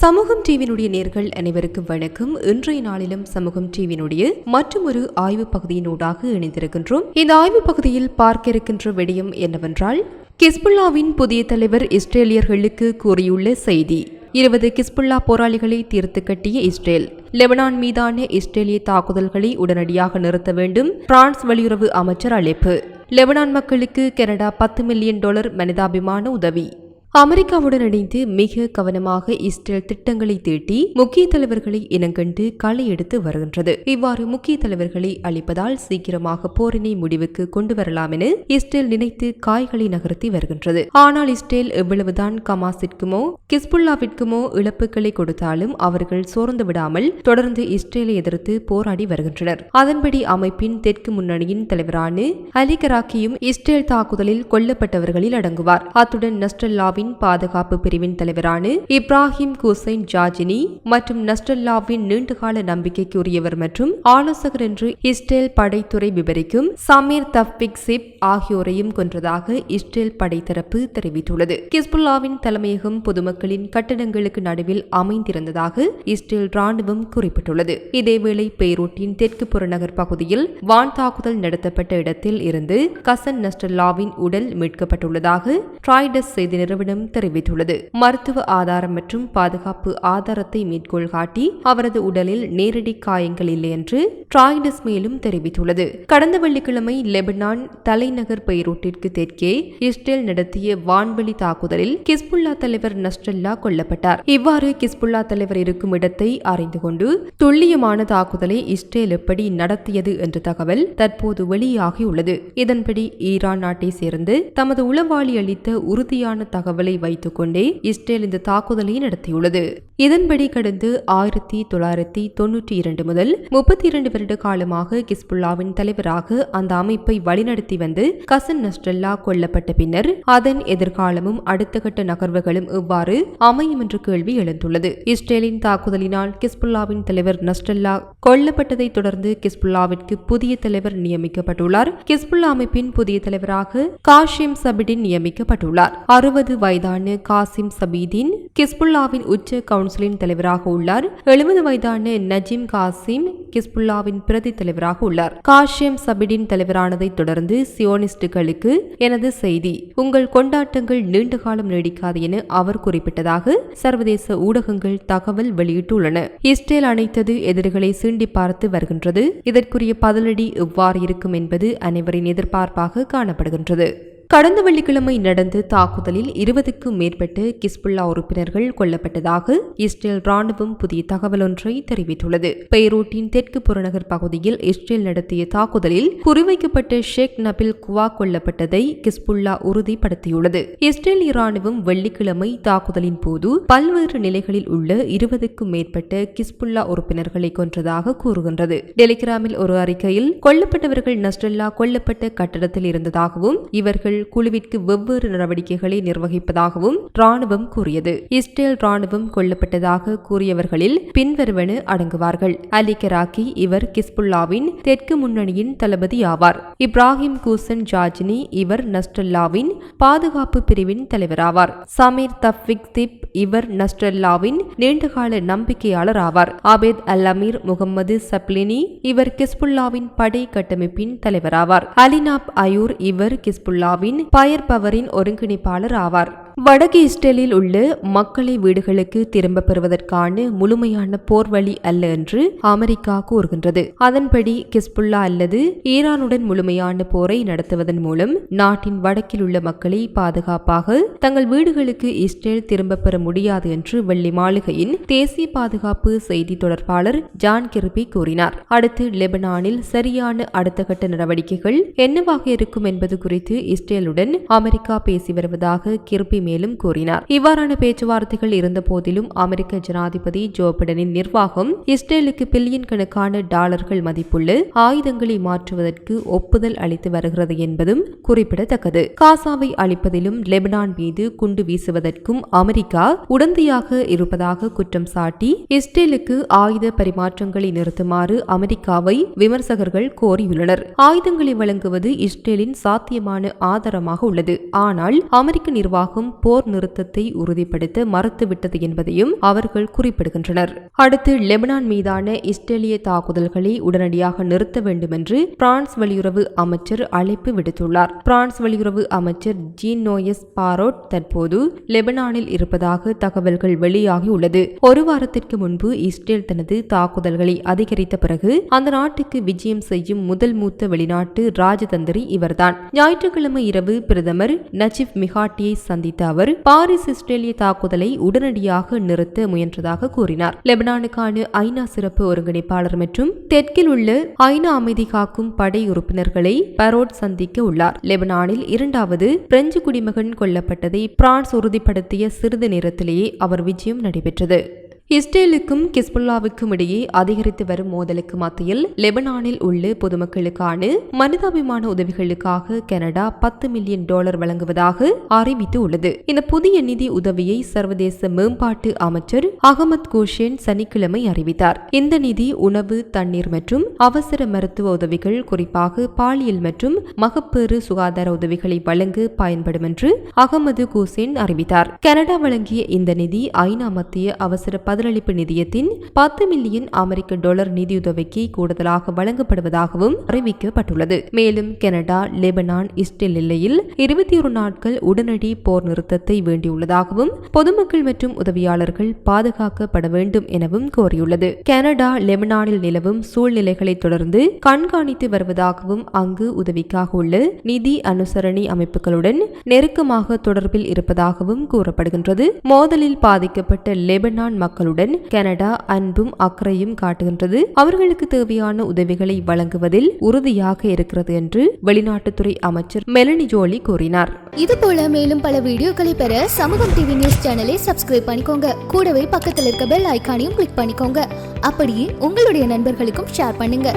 சமூகம் டிவியினுடைய நேர்கள் அனைவருக்கும் வணக்கம். இன்றைய நாளிலும் சமூகம் டிவியினுடைய மற்றும் ஒரு ஆய்வு பகுதியினூடாக இணைந்திருக்கின்றோம். இந்த ஆய்வு பகுதியில் பார்க்க இருக்கின்ற விடயம் என்னவென்றால் கிஸ்புல்லாவின் புதிய தலைவர் இஸ்ரேலியர்களுக்கு கூறியுள்ள செய்தி. இருபது கிஸ்புல்லா போராளிகளை தீர்த்து கட்டிய இஸ்ரேல் லெபனான் மீதான இஸ்ரேலிய தாக்குதல்களை உடனடியாக நிறுத்த வேண்டும் பிரான்ஸ் வெளியுறவு அமைச்சர் அழைப்பு. லெபனான் மக்களுக்கு கனடா பத்து மில்லியன் டாலர் மனிதாபிமான உதவி. அமெரிக்காவுடன் இணைந்து மிக கவனமாக இஸ்ரேல் திட்டங்களை தீட்டி முக்கிய தலைவர்களை இனங்கண்டு களை எடுத்து வருகின்றது. இவ்வாறு முக்கிய தலைவர்களை அளிப்பதால் சீக்கிரமாக போரினை முடிவுக்கு கொண்டு வரலாம் என இஸ்ரேல் நினைத்து காய்களை நகர்த்தி வருகின்றது. ஆனால் இஸ்ரேல் எவ்வளவுதான் கமாசிற்குமோ கிஸ்புல்லாவிற்குமோ இழப்புகளை கொடுத்தாலும் அவர்கள் சோர்ந்து விடாமல் தொடர்ந்து இஸ்ரேலை எதிர்த்து போராடி வருகின்றனர். அதன்படி அமைப்பின் தெற்கு முன்னணியின் தலைவரான அலி கராக்கியும் இஸ்ரேல் தாக்குதலில் கொல்லப்பட்டவர்களில் அடங்குவார். அத்துடன் நஸ்டல்லாவின் பாதுகாப்பு பிரிவின் தலைவரான இப்ராஹிம் குசைன் ஜாஜினி மற்றும் நஸ்டல்லாவின் நீண்டகால நம்பிக்கைக்குரியவர் மற்றும் ஆலோசகர் என்று இஸ்ரேல் படைத்துறை விவரிக்கும் சமீர் தஃபிக் சிப் ஆகியோரையும் கொன்றதாக இஸ்ரேல் படைத்தரப்பு தெரிவித்துள்ளது. கிஸ்புல்லாவின் தலைமையகம் பொதுமக்களின் கட்டடங்களுக்கு நடுவில் அமைந்திருந்ததாக இஸ்ரேல் ராணுவம் குறிப்பிட்டுள்ளது. இதேவேளை பெய்ரூட்டின் தெற்கு புறநகர் பகுதியில் வான் தாக்குதல் நடத்தப்பட்ட இடத்தில் இருந்து கசன் நஸ்டல்லாவின் உடல் மீட்கப்பட்டுள்ளதாக ட்ராய்டஸ் செய்தி நிறுவனம் தெரிவித்துள்ளது. மருத்துவ ஆதாரம் மற்றும் பாதுகாப்பு ஆதாரத்தை மேற்கோள் காட்டி அவரது உடலில் நேரடி காயங்கள் இல்லை என்று ட்ராய்டஸ் மேலும் தெரிவித்துள்ளது. கடந்த வெள்ளிக்கிழமை லெபனான் தலைநகர் பெய்ரூட்டிற்கு தெற்கே இஸ்ரேல் நடத்திய வான்வெளி தாக்குதலில் கிஸ்புல்லா தலைவர் நஸ்ரல்லா கொல்லப்பட்டார். இவ்வாறு கிஸ்புல்லா தலைவர் இருக்கும் இடத்தை அறிந்து கொண்டு துல்லியமான தாக்குதலை இஸ்ரேல் எப்படி நடத்தியது என்ற தகவல் தற்போது வெளியாகியுள்ளது. இதன்படி ஈரான் நாட்டை சேர்ந்து தமது உளவாளி அளித்த உறுதியான தகவல் தகவலை வைத்துக்கொண்டே இஸ்ரேல் இந்த தாக்குதலை நடத்தியுள்ளது. இதன்படி கடந்த ஆயிரத்தி தொள்ளாயிரத்தி தொன்னூற்றி இரண்டு முதல் முப்பத்தி இரண்டு வருட காலமாக கிஸ்புல்லாவின் தலைவராக அந்த அமைப்பை வழிநடத்தி வந்து கசன் நஸ்ரல்லா கொல்லப்பட்ட பின்னர் அதன் எதிர்காலமும் அடுத்த கட்ட நகர்வுகளும் எவ்வாறு அமையும் என்ற கேள்வி எழுந்துள்ளது. இஸ்ரேலின் தாக்குதலினால் கிஸ்புல்லாவின் தலைவர் நஸ்ரல்லா கொல்லப்பட்டதை தொடர்ந்து கிஸ்புல்லாவிற்கு புதிய தலைவர் நியமிக்கப்பட்டுள்ளார். கிஸ்புல்லா அமைப்பின் புதிய தலைவராக காஷிம் சபிடின் நியமிக்கப்பட்டுள்ளார். அறுபது வயது வயதான காசிம் சபீதின் கிஸ்புல்லாவின் உச்ச கவுன்சிலின் தலைவராக உள்ளார். எழுபது வயதான நஜீம் காசிம் கிஸ்புல்லாவின் பிரதி தலைவராக உள்ளார். காஷியம் சபிடின் தலைவரானதை தொடர்ந்து சியோனிஸ்டுகளுக்கு எனது செய்தி உங்கள் கொண்டாட்டங்கள் நீண்ட காலம் நீடிக்காது என அவர் குறிப்பிட்டதாக சர்வதேச ஊடகங்கள் தகவல் வெளியிட்டுள்ளன. இஸ்ரேல் அணைத்தது எதிரிகளை சீண்டி பார்த்து வருகின்றது. இதற்குரிய பதிலடி எவ்வாறு இருக்கும் என்பது அனைவரின் எதிர்பார்ப்பாக காணப்படுகின்றது. கடந்த வெள்ளிக்கிழமை நடந்த தாக்குதலில் இருபதுக்கும் மேற்பட்ட கிஸ்புல்லா உறுப்பினர்கள் கொல்லப்பட்டதாக இஸ்ரேல் ராணுவம் புதிய தகவல் ஒன்றை தெரிவித்துள்ளது. பெய்ரூட்டின் தெற்கு புறநகர் பகுதியில் இஸ்ரேல் நடத்திய தாக்குதலில் குறிவைக்கப்பட்ட ஷேக் நபில் குவா கொல்லப்பட்டதை கிஸ்புல்லா உறுதிப்படுத்தியுள்ளது. இஸ்ரேலிய ராணுவம் வெள்ளிக்கிழமை தாக்குதலின் போது பல்வேறு நிலைகளில் உள்ள இருபதுக்கும் மேற்பட்ட கிஸ்புல்லா உறுப்பினர்களை கொன்றதாக கூறுகின்றது. டெலிகிராமில் ஒரு அறிக்கையில் கொல்லப்பட்டவர்கள் நஸ்ரல்லா கொல்லப்பட்ட கட்டடத்தில் இருந்ததாகவும் இவர்கள் குழுவிற்கு வெவ்வேறு நடவடிக்கைகளை நிர்வகிப்பதாகவும் ராணுவம் கூறியது. இஸ்ரேல் ராணுவம் கொல்லப்பட்டதாக கூறியவர்களில் பின்வருவன அடங்குவார்கள். அலி கராக்கி இவர் கிஸ்புல்லாவின் தெற்கு முன்னணியின் தளபதி ஆவார். இப்ராஹிம் கூசன் ஜாஜினி இவர் நஸ்டல்லாவின் பாதுகாப்பு பிரிவின் தலைவராவார். சமீர் தஃபிக் திப் இவர் நஸ்டல்லாவின் நீண்டகால நம்பிக்கையாளர் ஆவார். ஆபேத் அல் அமீர் முகமது சப்ளினி இவர் கிஸ்புல்லாவின் படை கட்டமைப்பின் தலைவராவார். அலினாப் அயூர் இவர் கிஸ்புல்லாவின் பயர் பவரின் ஒருங்கிணைப்பாளர் ஆவார். வடக்கு இஸ்ரேலில் உள்ள மக்களை வீடுகளுக்கு திரும்ப பெறுவதற்கான முழுமையான போர் வழி அல்ல என்று அமெரிக்கா கூறுகின்றது. அதன்படி கிஸ்புல்லா அல்லது ஈரானுடன் முழுமையான போரை நடத்துவதன் மூலம் நாட்டின் வடக்கில் உள்ள மக்களை பாதுகாப்பாக தங்கள் வீடுகளுக்கு இஸ்ரேல் திரும்ப பெற முடியாது என்று வெள்ளி மாளிகையின் தேசிய பாதுகாப்பு செய்தி தொடர்பாளர் ஜான் கிர்பி கூறினார். அடுத்து லெபனானில் சரியான அடுத்த கட்ட நடவடிக்கைகள் என்னவாக இருக்கும் என்பது குறித்து இஸ்ரேலுடன் அமெரிக்கா பேசி வருவதாக கிர்பி மேலும் கூறினார். இவ்வாறான பேச்சுவார்த்தைகள் இருந்த போதிலும் அமெரிக்க ஜனாதிபதி ஜோ பிடனின் நிர்வாகம் இஸ்ரேலுக்கு பில்லியன் கணக்கான டாலர்கள் மதிப்புள்ள ஆயுதங்களை மாற்றுவதற்கு ஒப்புதல் அளித்து வருகிறது என்பதும் குறிப்பிடத்தக்கது. காசாவை அளிப்பதிலும் லெபனான் மீது குண்டு வீசுவதற்கும் அமெரிக்கா உடந்தையாக இருப்பதாக குற்றம் சாட்டி இஸ்ரேலுக்கு ஆயுத பரிமாற்றங்களை நிறுத்துமாறு அமெரிக்காவை விமர்சகர்கள் கோரியுள்ளனர். ஆயுதங்களை வழங்குவது இஸ்ரேலின் சாத்தியமான ஆதாரமாக உள்ளது. ஆனால் அமெரிக்க நிர்வாகம் போர் நிறுத்தத்தை உறுதிப்படுத்த மறுத்துவிட்டது என்பதையும் அவர்கள் குறிப்பிடுகின்றனர். அடுத்து லெபனான் மீதான இஸ்ரேலிய தாக்குதல்களை உடனடியாக நிறுத்த வேண்டும் என்று பிரான்ஸ் வெளியுறவு அமைச்சர் அழைப்பு விடுத்துள்ளார். பிரான்ஸ் வெளியுறவு அமைச்சர் ஜீன் நோயஸ் பாரோட் தற்போது லெபனானில் இருப்பதாக தகவல்கள் வெளியாகியுள்ளது. ஒரு வாரத்திற்கு முன்பு இஸ்ரேல் தனது தாக்குதல்களை அதிகரித்த பிறகு அந்த நாட்டுக்கு விஜயம் செய்யும் முதல் மூத்த வெளிநாட்டு ராஜதந்திரி இவர்தான். ஞாயிற்றுக்கிழமை இரவு பிரதமர் நஜிப் மிகாட்டியை சந்தித்த அவர் பாரிஸ் இஸ்ரேலிய தாக்குதலை உடனடியாக நிறுத்த முயன்றதாக கூறினார். லெபனானுக்கான ஐநா சிறப்பு ஒருங்கிணைப்பாளர் மற்றும் தெற்கில் உள்ள ஐநா அமைதி காக்கும் படை உறுப்பினர்களை பரோட் சந்திக்க உள்ளார். லெபனானில் இரண்டாவது பிரெஞ்சு குடிமகன் கொல்லப்பட்டதை பிரான்ஸ் உறுதிப்படுத்திய சிறிது நேரத்திலேயே அவர் விஜயம் நடைபெற்றது. இஸ்ரேலுக்கும் கிஸ்புல்லாவுக்கும் இடையே அதிகரித்து வரும் மோதலுக்கு மத்தியில் லெபனானில் உள்ள பொதுமக்களுக்கான மனிதாபிமான உதவிகளுக்காக கனடா பத்து மில்லியன் டாலர் வழங்குவதாக அறிவித்து உள்ளது இந்த புதிய நிதி உதவியை சர்வதேச மேம்பாட்டு அமைச்சர் அகமது கோஷேன் சனிக்கிழமை அறிவித்தார். இந்த நிதி உணவு தண்ணீர் மற்றும் அவசர மருத்துவ உதவிகள் குறிப்பாக பாலியல் மற்றும் மகப்பேறு சுகாதார உதவிகளை வழங்க பயன்படும் என்று அகமது குசேன் அறிவித்தார். கனடா வழங்கிய இந்த நிதி ஐநா மத்திய அவசர பதிலளிப்பு நிதியத்தின் பத்து மில்லியன் அமெரிக்க டாலர் நிதியுதவிக்கு கூடுதலாக வழங்கப்படுவதாகவும் அறிவிக்கப்பட்டுள்ளது. மேலும் கனடா லெபனான் இஸ்ரேல் எல்லையில் இருபத்தி ஒரு நாட்கள் உடனடி போர் நிறுத்தத்தை வேண்டியுள்ளதாகவும் பொதுமக்கள் மற்றும் உதவியாளர்கள் பாதுகாக்கப்பட வேண்டும் எனவும் கோரியுள்ளது. கனடா லெபனானில் நிலவும் சூழ்நிலைகளை தொடர்ந்து கண்காணித்து வருவதாகவும் அங்கு உதவிக்காக உள்ள நிதி அனுசரணி அமைப்புகளுடன் நெருக்கமாக தொடர்பில் இருப்பதாகவும் கூறப்படுகின்றது. மோதலில் பாதிக்கப்பட்ட லெபனான் மக்கள் மக்களுடன் கனடா அன்பும் அக்கறையும் காட்டுகின்றது. அவர்களுக்கு தேவையான உதவிகளை வழங்குவதில் உறுதியாக இருக்கிறது என்று வெளிநாட்டுத்துறை அமைச்சர் மெலனி ஜோலி கூறினார். இது போல மேலும் பல வீடியோக்களை பெற சமூகம் டிவி நியூஸ் சேனலை சப்ஸ்கிரைப் பண்ணிக்கோங்க. கூடவே பக்கத்தில் இருக்க பெல் ஐக்கானையும் கிளிக் பண்ணிக்கோங்க. அப்படியே உங்களுடைய நண்பர்களுக்கும் ஷேர் பண்ணுங்க.